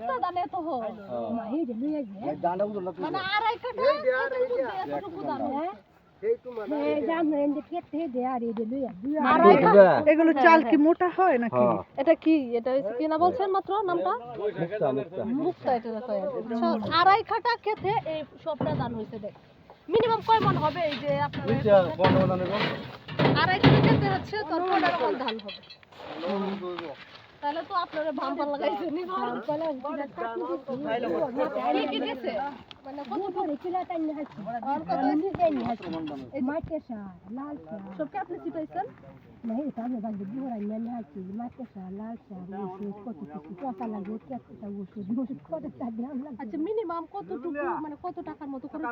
মুক্তা দানে তো হো মানে হ্যাঁ? আড়াই কাঠা এগুলো চাল কি মোটা হয় নাকি? এটা কি? এটা কি না বলছেন মাত্র নামটা? মুক্তা এটা দেখো আড়াই কাঠা খেতে এই সবটা দান হয়েছে দেখ। মিনিমাম কয় মন হবে এই যে আপনার আড়াই কাঠা খেতে হচ্ছে তোর পনেরো মন ধান হবে। তাহলে তো আপনারা ভাম্পার লাগাইছে নি কি কি দিছে মানে কত আর কত সবকে আপনি চিটাইছেন আচ্ছা মিনিমাম কতটুকু মানে কত টাকার মতো করে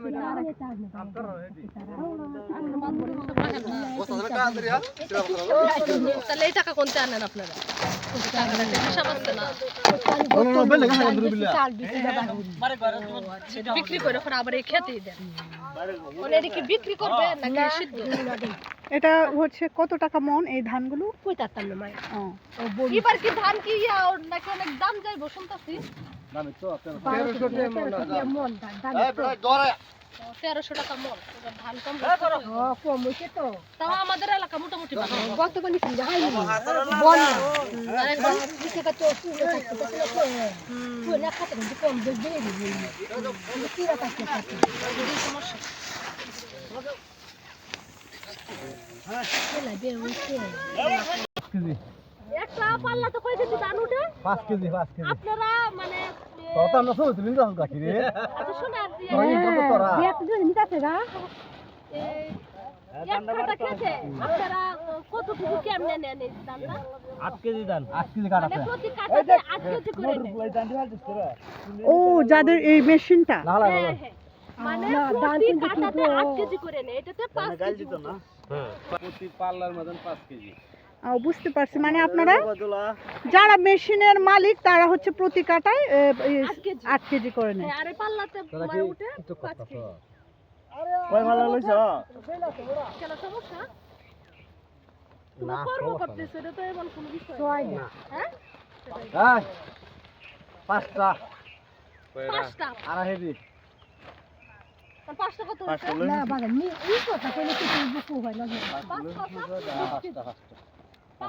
তাহলে এই টাকা কোনটা আনেন আপনারা টাকাটা একটা হিসাব আছে না আচ্ছা, করে ওখানে আবার এই খেতেই দেন মানে এটা কি বিক্রি করবে নাকি এটা হচ্ছে কত টাকা মন এই ধানগুলো? মাই ও, এবার কি ধান কি নাকি অনেক দাম যাইবো শুনতাছি? তেরোশো টাকা মন ধান কম তাও আমাদের এলাকা মোটামুটি ভালো। আর এখন একটা পাল্লা তো কই দিতে উঠে পাঁচ কেজি পাঁচ কেজি। আপনারা মানে আমরা রাখি রে? আচ্ছা কেজি আট কেজি কাঠ মানে কেজি নেন। ও যাদের এই মেশিনটা। হ্যাঁ, হ্যাঁ। মানে প্রতি কাটাতে আট কেজি করে নেয়। এটাতে পাঁচ কেজি মতো। প্রতি পাল্লার মতন পাঁচ কেজি। বুঝতে পারছি। মানে আপনারা যারা মেশিনের মালিক তারা হচ্ছে প্রতি কাটায় আট কেজি। করে নেয়। পাঁচটা। পাঁচটা? আড়াই পাঁচটা কত যে-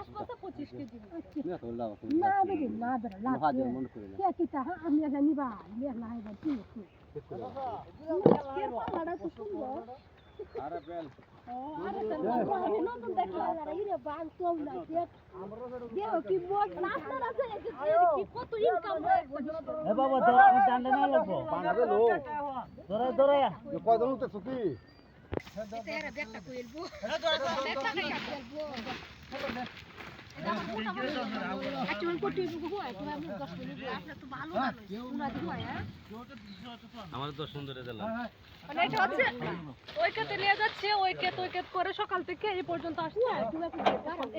এই কি কত income হয়? এ বাবা দান্ডা না লাগবো বান্ধাবে লো ধরে ধরে কয় দিন উঠে সুকি আমার তো সুন্দর মানে এটা হচ্ছে ওই ক্ষেতে নিয়ে যাচ্ছে ওই ক্ষেত ওই ক্ষেত করে সকাল থেকে এই পর্যন্ত আসছে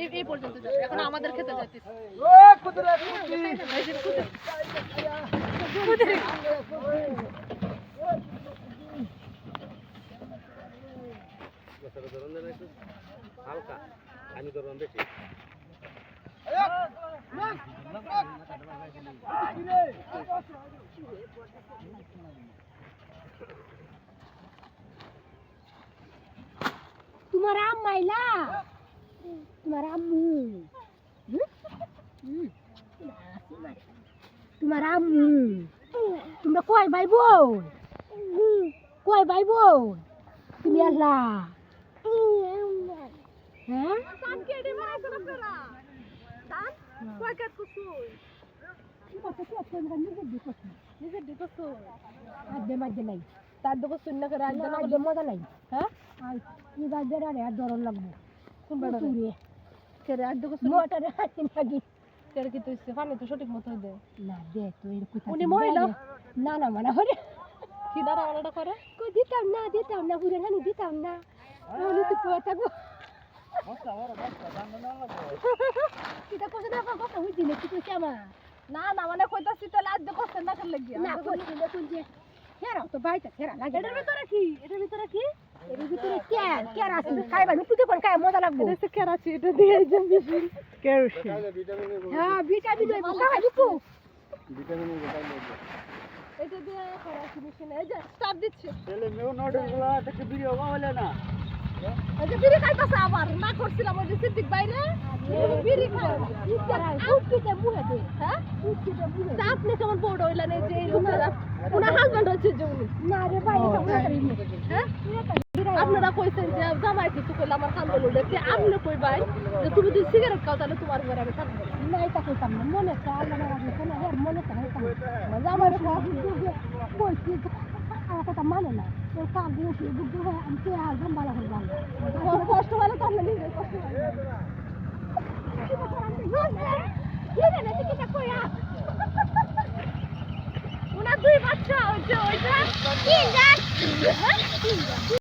এই এই পর্যন্ত যাচ্ছে এখন আমাদের খেতে যাচ্ছে এই যে কুদে। কুদে। হালকা আমি বেশি তোমার আম্মাইলা তোমার আম্মু তোমার আম্মু তোমরা কয় ভাই বোন কয় ভাই বোন তুমি আল্লাহ হ্যাঁ দিকে আদে নাই তার দিকে শূন্য করে না মজা নাই হ্যাঁ? আর কি বাদে আর দরন লাগবে। কোন বেড়া আর হাসি লাগি কেরে কি তুই পানি তো সঠিক মতো দে? না দে তুই উনি মহিলা না না মানে হরে কি দাঁড়া করে? কই দিতাম না দিতাম না হানি দিতাম না। উনি তো থাকব। না লাগবো কইছে না না কইছে না না মানে কইতাছি তো লাজ দে কষ্ট না করলে কি না কইছি না কোন যে হেরা তো বাইটা হেরা লাগে। এটার ভিতরে কি? এটার ভিতরে কি? এটার ভিতরে কেয়ার কেয়ার আছে খাইবা নুপুতে কোন খাই মজা লাগবে। এটা কেয়ার আছে এটা দিয়ে যাম বেশি কেরোসিন। হ্যাঁ ভিটামিন হইব খাই নুপু ভিটামিন এটা দিয়ে করা আছে মেশিনে এই যে স্টার্ট দিচ্ছে। ছেলে মেয়ে নডেলগুলো থেকে ভিডিও হলে না। বিড়ি খাইতাছে আবার না করছিলাম ওই যে সিদ্দিক বাইরে বিড়ি খায়। উঠতে মুহে দে। হ্যাঁ? উঠতে মুহে তা আপনি কেমন বড় হইলেন এই যে এই লোকেরা? ওনার হাজবেন্ড হচ্ছে যে উনি। না রে ভাই এটা মুহে হ্যাঁ? আপনারা কইছেন যে জামাই কিছু কইলে আমার কান বলো দেখতে আপনি কই ভাই? যে তুমি যদি সিগারেট খাও তাহলে তোমার ঘরে আমি থাকব। না এটা কইতাম না। মনে কোনো? মনে কা জামাই কইছি কথা মানে না। কাক দিয়ে সে বুদ্ধ হয় আমি কে আসলাম ভালো করে ভালো কষ্ট হলে তো আপনি নিজে কষ্ট ওনার দুই বাচ্চা ওই যে ওইটা